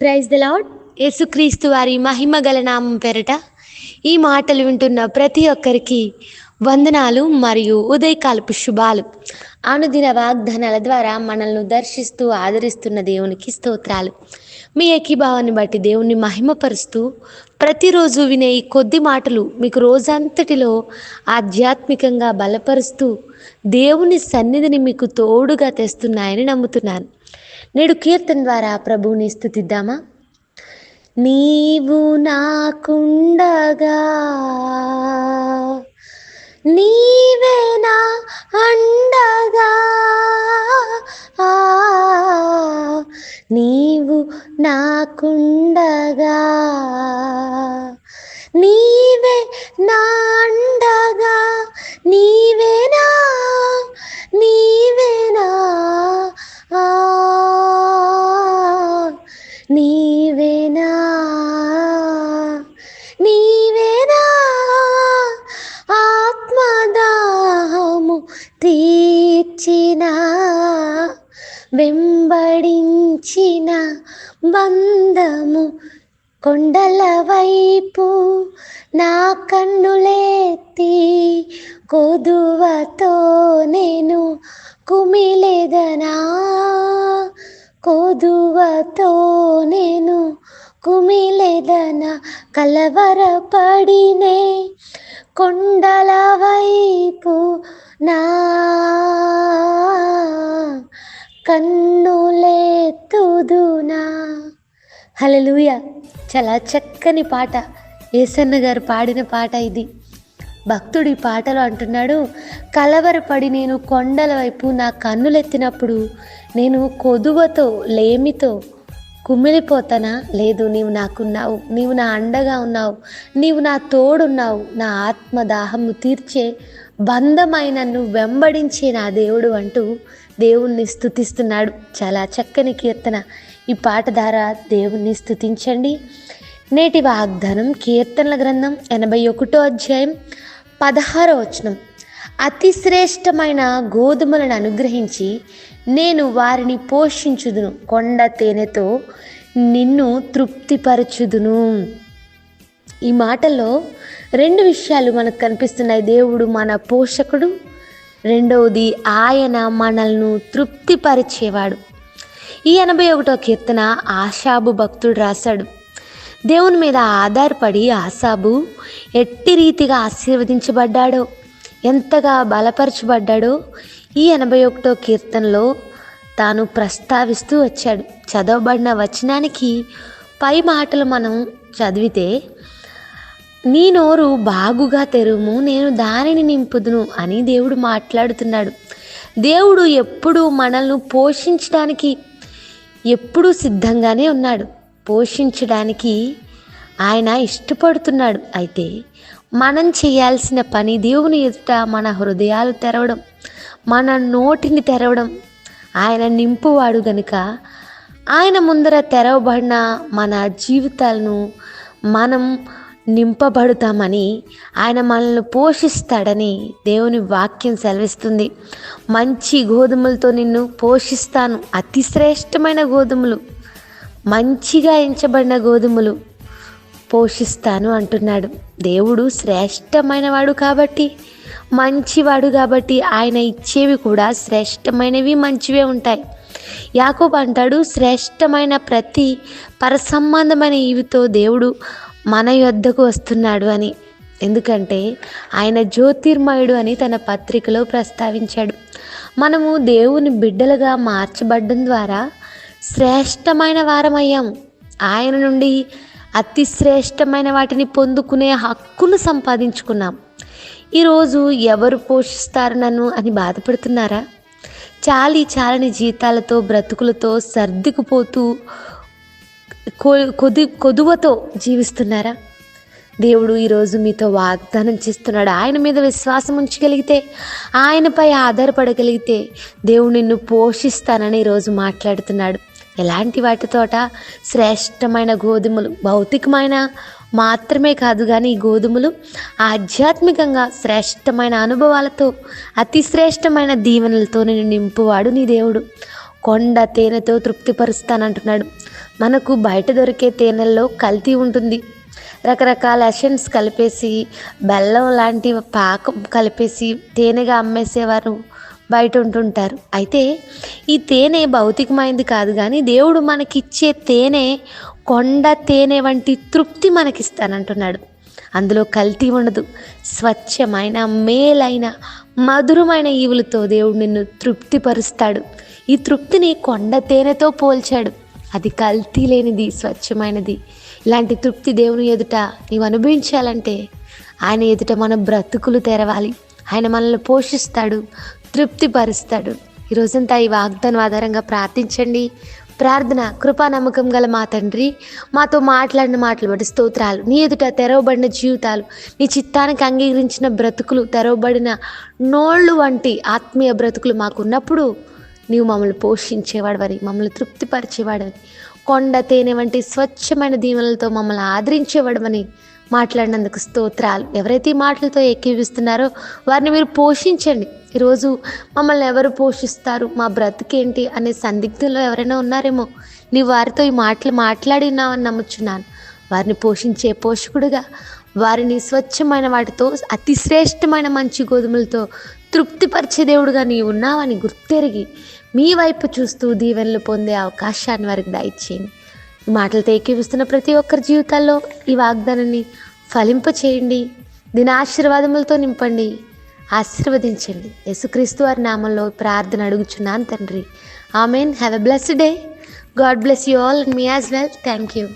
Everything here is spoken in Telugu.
ప్రైజ్ ద లాడ్ యేసుక్రీస్తు వారి మహిమ గల నామం పెరట ఈ మాటలు వింటున్న ప్రతి ఒక్కరికి వందనాలు మరియు ఉదయకాలపు శుభాలు. అనుదిన వాగ్దానాల ద్వారా మనల్ని దర్శిస్తూ ఆదరిస్తున్న దేవునికి స్తోత్రాలు. మీ ఏకీభావాన్ని బట్టి దేవుణ్ణి మహిమపరుస్తూ ప్రతిరోజు వినే ఈ కొద్ది మాటలు మీకు రోజంతటిలో ఆధ్యాత్మికంగా బలపరుస్తూ దేవుని సన్నిధిని మీకు తోడుగా తెస్తున్నాయని నమ్ముతున్నాను. నేడు కీర్తన ద్వారా ప్రభువుని స్థుతిద్దామా? నీవు నాకుండగా నీవే కొండల వైపు నా కన్నులేత్తి కొదువతో నేను కుమిలేదనా? కొదువతో నేను కుమిలేదనా? కలవరపడినే కొండల వైపు నా కన్నులెత్తుదునా? హలలుయ చాలా చక్కని పాట. ఏసన్న గారు పాడిన పాట ఇది. భక్తుడు ఈ పాటలో అంటున్నాడు కలవరపడి నేను కొండల వైపు నా కన్నులెత్తినప్పుడు నేను కొదువతో లేమితో కుమిలిపోతానా? లేదు నీవు నాకున్నావు నీవు నా అండగా ఉన్నావు. నీవు నా తోడున్నావు. నా ఆత్మ దాహము తీర్చే బంధమైన నన్ను వెంబడించే నా దేవుడు అంటూ దేవుణ్ణి స్థుతిస్తున్నాడు చాలా చక్కని కీర్తన. ఈ పాట ద్వారా దేవుణ్ణి స్థుతించండి నేటి వాగ్దానం కీర్తనల గ్రంథం ఎనభై ఒకటో అధ్యాయం పదహారో వచనం. అతి శ్రేష్టమైన గోధుమలను అనుగ్రహించి నేను వారిని పోషించుదును. కొండ తేనెతో నిన్ను తృప్తిపరచుదును. ఈ మాటల్లో రెండు విషయాలు మనకు కనిపిస్తున్నాయి. దేవుడు మన పోషకుడు. రెండవది ఆయన మనల్ని తృప్తిపరిచేవాడు. ఈ ఎనభై ఒకటో కీర్తన ఆశాబు భక్తుడు రాశాడు. దేవుని మీద ఆధారపడి ఆశాబు ఎట్టి రీతిగా ఆశీర్వదించబడ్డాడో ఎంతగా బలపరచబడ్డాడో ఈ ఎనభై ఒకటో కీర్తనలో తాను ప్రస్తావిస్తూ వచ్చాడు. చదవబడిన వచనానికి పై మాటలు మనం చదివితే నీ నోరు బాగుగా తెరుము నేను దానిని నింపుదును అని దేవుడు మాట్లాడుతున్నాడు. దేవుడు ఎప్పుడు మనల్ని పోషించడానికి ఎప్పుడూ సిద్ధంగానే ఉన్నాడు. పోషించడానికి ఆయన ఇష్టపడుతున్నాడు. అయితే మనం చేయాల్సిన పని దేవుని ఎదుట మన హృదయాలు తెరవడం మన నోటిని తెరవడం ఆయన నింపువాడు గనుక ఆయన ముందర తెరవబడిన మన జీవితాలను మనం నింపబడుతామని ఆయన మనల్ని పోషిస్తాడని దేవుని వాక్యం సెలవిస్తుంది. మంచి గోధుమలతో నిన్ను పోషిస్తాను. అతి శ్రేష్టమైన గోధుమలు. మంచిగా ఎంచబడిన గోధుమలు పోషిస్తాను అంటున్నాడు. దేవుడు శ్రేష్టమైన వాడు కాబట్టి మంచివాడు కాబట్టి ఆయన ఇచ్చేవి కూడా శ్రేష్టమైనవి మంచివే ఉంటాయి. యాకోబ్ అంటాడు శ్రేష్టమైన ప్రతి పరసంబంధమైన ఇవితో దేవుడు మన యొద్దకు వస్తున్నాడు అని. ఎందుకంటే ఆయన జ్యోతిర్మయుడు అని తన పత్రికలో ప్రస్తావించాడు. మనము దేవుని బిడ్డలుగా మార్చబడ్డం ద్వారా శ్రేష్టమైన వారమయ్యాము ఆయన నుండి అతి శ్రేష్టమైన వాటిని పొందుకునే హక్కును సంపాదించుకున్నాం. ఈరోజు ఎవరు పోషిస్తారు నన్ను అని బాధపడుతున్నారా? చాలి చాలని జీతాలతో బ్రతుకులతో సర్దుకుపోతూ కొది కొదువతో జీవిస్తున్నారా? దేవుడు ఈరోజు మీతో వాగ్దానం చేస్తున్నాడు. ఆయన మీద విశ్వాసం ఉంచగలిగితే ఆయనపై ఆధారపడగలిగితే దేవుడు నిన్ను పోషిస్తానని ఈరోజు మాట్లాడుతున్నాడు. ఎలాంటి వాటితోట శ్రేష్టమైన గోధుమలు. భౌతికమైన మాత్రమే కాదు కానీ ఈ గోధుమలు ఆధ్యాత్మికంగా శ్రేష్టమైన అనుభవాలతో అతి శ్రేష్టమైన దీవెనలతో నేను నింపువాడు నీ దేవుడు. కొండ తేనెతో తృప్తిపరుస్తానంటున్నాడు. మనకు బయట దొరికే తేనెల్లో కల్తీ ఉంటుంది. రకరకాల ఎషన్స్ కలిపేసి బెల్లం లాంటి పాకం కలిపేసి తేనెగా అమ్మేసేవారు బయట ఉంటుంటారు. అయితే ఈ తేనె భౌతికమైంది కాదు కానీ దేవుడు మనకిచ్చే తేనె కొండ తేనె వంటి తృప్తి మనకిస్తానంటున్నాడు. అందులో కల్తీ ఉండదు. స్వచ్ఛమైన మేలైన మధురమైన ఈవులతో దేవుడు నిన్ను తృప్తిపరుస్తాడు. ఈ తృప్తిని కొండ తేనెతో పోల్చాడు. అది కల్తీ లేనిది స్వచ్ఛమైనది. ఇలాంటి తృప్తి దేవుని ఎదుట నీవు అనుభవించాలంటే ఆయన ఎదుట మన బ్రతుకులు తెరవాలి. ఆయన మనల్ని పోషిస్తాడు తృప్తిపరుస్తాడు. ఈరోజంతా ఈ వాగ్దానం ఆధారంగా ప్రార్థించండి. ప్రార్థన కృపా నమ్మకం గల మా తండ్రి మాతో మాట్లాడిన మాటలు బట్టి స్తోత్రాలు. నీ ఎదుట తెరవబడిన జీవితాలు నీ చిత్తానికి అంగీకరించిన బ్రతుకులు తెరవబడిన నోళ్ళు వంటి ఆత్మీయ బ్రతుకులు మాకున్నప్పుడు నీవు మమ్మల్ని పోషించేవాడవని మమ్మల్ని తృప్తిపరిచేవాడని కొండ తేనె వంటి స్వచ్ఛమైన దీవెనలతో మమ్మల్ని ఆదరించేవాడమని మాట్లాడినందుకు స్తోత్రాలు. ఎవరైతే ఈ మాటలతో ఏకీవిస్తున్నారో వారిని మీరు పోషించండి. ఈరోజు మమ్మల్ని ఎవరు పోషిస్తారు? మా బ్రతికేంటి? అనే సందిగ్ధంలో ఎవరైనా ఉన్నారేమో? నీ వారితో ఈ మాటలు మాట్లాడినావని నమ్ముచున్నాను. వారిని పోషించే పోషకుడుగా వారిని స్వచ్ఛమైన వాటితో అతి శ్రేష్టమైన మంచి గోధుమలతో తృప్తిపరిచే దేవుడుగా నీ ఉన్నావని గుర్తెరిగి మీ వైపు చూస్తూ దీవెనలు పొందే అవకాశాన్ని వారికి దయచేయండి. ఈ మాటలతో ఏకీవిస్తున్న ప్రతి ఒక్కరి జీవితాల్లో ఈ వాగ్దానాన్ని ఫలింప చేయండి. దీని ఆశీర్వాదములతో నింపండి. ఆశీర్వదించండి. యేసుక్రీస్తు వారి నామంలో ప్రార్థన అడుగుచున్నాను తండ్రి. Amen. Have a blessed day God bless you all and me as well thank you